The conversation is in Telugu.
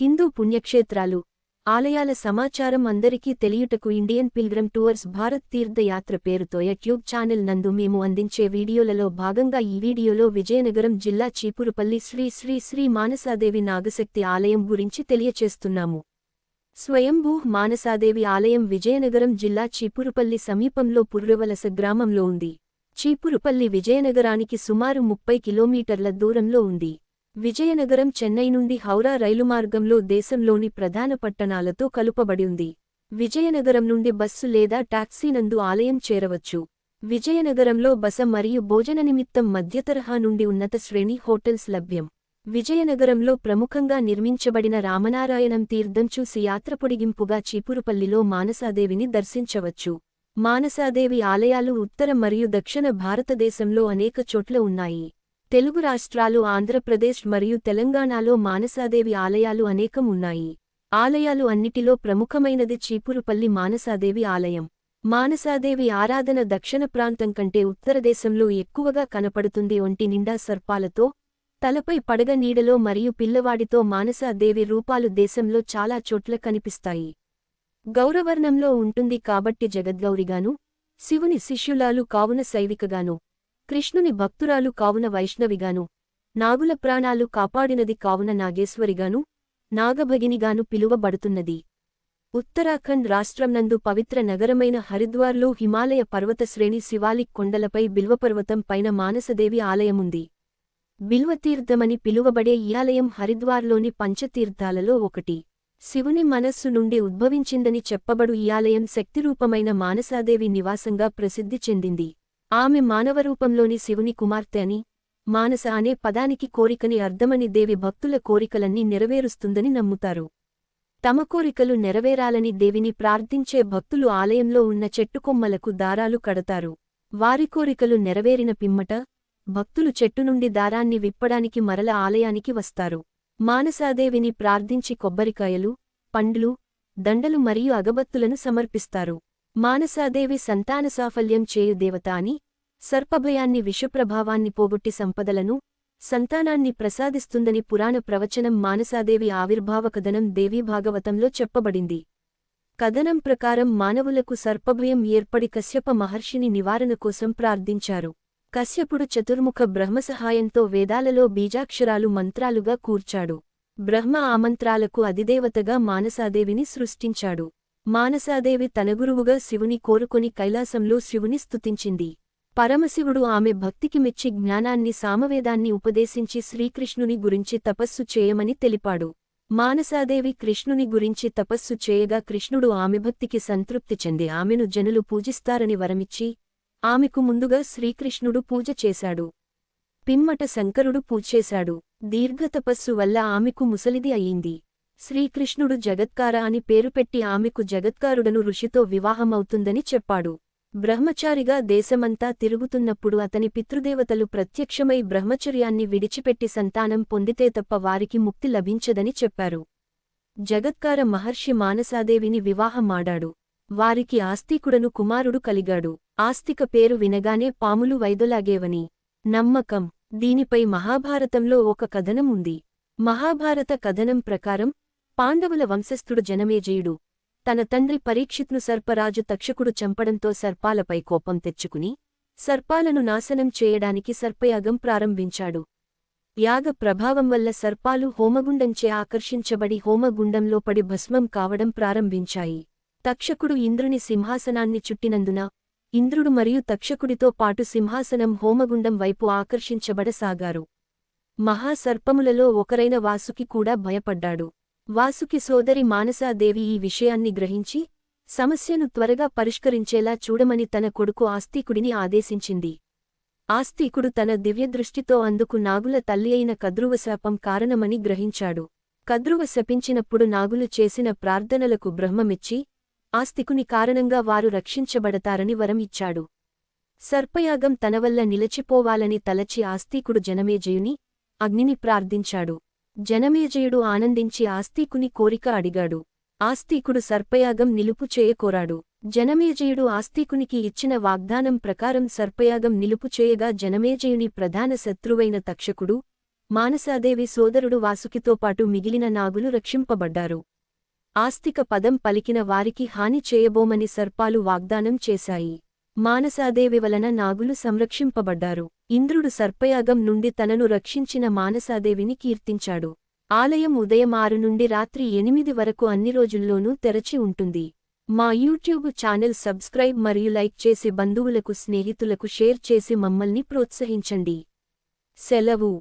హిందూ పుణ్యక్షేత్రాలు. ఆలయాల సమాచారం అందరికీ తెలియుటకు ఇండియన్ పిల్గ్రమ్ టూర్స్ భారత్ తీర్థయాత్ర పేరుతో యూట్యూబ్ ఛానల్ నందు మేము అందించే వీడియోలలో భాగంగా ఈ వీడియోలో విజయనగరం జిల్లా చీపురుపల్లి శ్రీ శ్రీ శ్రీ మానసాదేవి నాగశక్తి ఆలయం గురించి తెలియచేస్తున్నాము. స్వయంభూ మానసాదేవి ఆలయం విజయనగరం జిల్లా చీపురుపల్లి సమీపంలో పుర్రవలస గ్రామంలో ఉంది. చీపురుపల్లి విజయనగరానికి సుమారు ముప్పై కిలోమీటర్ల దూరంలో ఉంది. విజయనగరం చెన్నై నుండి హౌరా రైలు మార్గంలో దేశంలోని ప్రధాన పట్టణాలతో కలుపబడి ఉంది. విజయనగరం నుండి బస్సు లేదా టాక్సీ నందు ఆలయం చేరవచ్చు. విజయనగరంలో బస మరియు భోజన నిమిత్తం మధ్యతరహా నుండి ఉన్నత శ్రేణి హోటల్స్ లభ్యం. విజయనగరంలో ప్రముఖంగా నిర్మించబడిన రామనారాయణం తీర్థం చూసి యాత్ర పొడిగింపుగా చీపురుపల్లిలో మానసాదేవిని దర్శించవచ్చు. మానసాదేవి ఆలయాలు ఉత్తర మరియు దక్షిణ భారతదేశంలో అనేక చోట్ల ఉన్నాయి. తెలుగు రాష్ట్రాలు ఆంధ్రప్రదేశ్ మరియు తెలంగాణలో మానసాదేవి ఆలయాలు అనేకం ఉన్నాయి. ఆలయాలు అన్నిటిలో ప్రముఖమైనది చీపురుపల్లి మానసాదేవి ఆలయం. మానసాదేవి ఆరాధన దక్షిణ ప్రాంతం కంటే ఉత్తరదేశంలో ఎక్కువగా కనపడుతుంది ఒంటి నిండా సర్పాలతో తలపై పడగ నీడలో మరియు పిల్లవాడితో మానసాదేవి రూపాలు దేశంలో చాలా చోట్ల కనిపిస్తాయి. గౌరవర్ణంలో ఉంటుంది కాబట్టి జగద్గౌరిగాను శివుని శిష్యులాలు కావున శైవికగాను కృష్ణుని భక్తురాలు కావున వైష్ణవిగాను నాగుల ప్రాణాలు కాపాడినది కావున నాగేశ్వరిగాను నాగభగినిగాను పిలువబడుతున్నది. ఉత్తరాఖండ్ రాష్ట్రంనందు పవిత్ర నగరమైన హరిద్వార్లో హిమాలయ పర్వతశ్రేణి శివాలిక్ కొండలపై బిల్వపర్వతం పైన మానసదేవి ఆలయముంది. బిల్వతీర్థమని పిలువబడే ఈ ఆలయం హరిద్వార్లోని పంచతీర్థాలలో ఒకటి. శివుని మనస్సు నుండి ఉద్భవించిందని చెప్పబడు ఈ ఆలయం శక్తిరూపమైన మానసాదేవి నివాసంగా ప్రసిద్ధి చెందింది. ఆమె మానవరూపంలోని శివుని కుమార్తె అని మానస అనే పదానికి కోరికని అర్థమని దేవి భక్తుల కోరికలన్నీ నెరవేరుస్తుందని నమ్ముతారు. తమ కోరికలు నెరవేరాలని దేవిని ప్రార్థించే భక్తులు ఆలయంలో ఉన్న చెట్టుకొమ్మలకు దారాలు కడతారు. వారి కోరికలు నెరవేరిన పిమ్మట భక్తులు చెట్టు నుండి దారాన్ని విప్పడానికి మరల ఆలయానికి వస్తారు. మానసాదేవిని ప్రార్థించి కొబ్బరికాయలు పండ్లు దండలు మరియు అగబత్తులను సమర్పిస్తారు. మానసాదేవి సంతాన సాఫల్యం చేయు దేవత అని సర్పభయాన్ని విషప్రభావాన్ని పోగొట్టి సంపదలను సంతానాన్ని ప్రసాదిస్తుందని పురాణ ప్రవచనం మానసాదేవి ఆవిర్భావ కథనం దేవీ భాగవతంలో చెప్పబడింది. కథనం ప్రకారం మానవులకు సర్పభయం ఏర్పడి కశ్యప మహర్షిని నివారణ కోసం ప్రార్థించారు. కశ్యపుడు చతుర్ముఖ బ్రహ్మ సహాయంతో వేదాలలో బీజాక్షరాలు మంత్రాలుగా కూర్చాడు. బ్రహ్మ ఆమంత్రాలకు అధిదేవతగా మానసాదేవిని సృష్టించాడు. మానసాదేవి తన గురువుగా శివుని కోరుకొని కైలాసంలో శివుని స్తుతించింది. పరమశివుడు ఆమె భక్తికి మెచ్చి జ్ఞానాన్ని సామవేదాన్ని ఉపదేశించి శ్రీకృష్ణుని గురించి తపస్సు చేయమని తెలిపాడు. మానసాదేవి కృష్ణుని గురించి తపస్సు చేయగా కృష్ణుడు ఆమె భక్తికి సంతృప్తి చెంది ఆమెను జనులు పూజిస్తారని వరమిచ్చి ఆమెకు ముందుగా శ్రీకృష్ణుడు పూజ చేశాడు. పిమ్మట శంకరుడు పూజేశాడు దీర్ఘతపస్సు వల్ల ఆమెకు ముసలిది అయింది శ్రీకృష్ణుడు జగత్కార అని పేరు పెట్టి ఆమెకు జగత్కారుడను ఋషితో వివాహమవుతుందని చెప్పాడు. బ్రహ్మచారిగా దేశమంతా తిరుగుతున్నప్పుడు అతని పితృదేవతలు ప్రత్యక్షమై బ్రహ్మచర్యాన్ని విడిచిపెట్టి సంతానం పొందితే తప్ప వారికి ముక్తి లభించదని చెప్పారు. జగత్కార మహర్షి మానసాదేవిని వివాహమాడాడు. వారికి ఆస్తికుడను కుమారుడు కలిగాడు. ఆస్తిక పేరు వినగానే పాములు వైదొలాగేవని. నమ్మకం. దీనిపై మహాభారతంలో ఒక కథనం ఉంది. మహాభారత కథనం ప్రకారం పాండవుల వంశస్థుడు జనమేజయుడు. తన తండ్రి పరీక్షిత్ను సర్పరాజు తక్షకుడు చంపడంతో సర్పాలపై కోపం తెచ్చుకుని సర్పాలను నాశనం చేయడానికి సర్పయాగం ప్రారంభించాడు. యాగ ప్రభావం వల్ల సర్పాలు హోమగుండంచే ఆకర్షించబడి హోమగుండంలో పడి భస్మం కావడం ప్రారంభించాయి. తక్షకుడు ఇంద్రుని సింహాసనాన్ని చుట్టినందున ఇంద్రుడు మరియు తక్షకుడితో పాటు సింహాసనం హోమగుండం వైపు ఆకర్షించబడసాగారు. మహాసర్పములలో ఒకరైన వాసుకి కూడా భయపడ్డాడు. వాసుకి సోదరి మానసాదేవి ఈ విషయాన్ని గ్రహించి సమస్యను త్వరగా పరిష్కరించేలా చూడమని తన కొడుకు ఆస్తికుడిని ఆదేశించింది. ఆస్తికుడు తన దివ్యదృష్టితో అందుకు నాగుల తల్లి అయిన కద్రువశాపం కారణమని గ్రహించాడు. కద్రువ శపించినప్పుడు నాగులు చేసిన ప్రార్థనలకు బ్రహ్మమిచ్చి ఆస్తికుని కారణంగా వారు రక్షించబడతారని వరం ఇచ్చాడు. సర్పయాగం తనవల్ల నిలచిపోవాలని తలచి ఆస్తికుడు జనమేజయుని అగ్నిని ప్రార్థించాడు. జనమేజయుడు ఆనందించి ఆస్తికుని కోరిక అడిగాడు. ఆస్తికుడు సర్పయాగం నిలుపు చేయకోరాడు జనమేజయుడు ఆస్తికునికి ఇచ్చిన వాగ్దానం ప్రకారం సర్పయాగం నిలుపు చేయగా జనమేజయుని ప్రధాన శత్రువైన తక్షకుడు మానసాదేవి సోదరుడు వాసుకితో పాటు మిగిలిన నాగులు రక్షింపబడ్డారు. ఆస్తిక పదం పలికిన వారికి హాని చేయబోమని సర్పాలు వాగ్దానం చేశాయి. మానసాదేవి వలన నాగులు సంరక్షింపబడ్డారు. ఇంద్రుడు సర్పయాగం నుండి తనను రక్షించిన మానసాదేవిని కీర్తించాడు. ఆలయం ఉదయం ఆరు నుండి రాత్రి ఎనిమిది వరకు అన్ని రోజుల్లోనూ తెరచి ఉంటుంది. మా యూట్యూబ్ ఛానల్ సబ్స్క్రైబ్ మరియు లైక్ చేసి బంధువులకు స్నేహితులకు షేర్ చేసి మమ్మల్ని ప్రోత్సహించండి. సెలవు.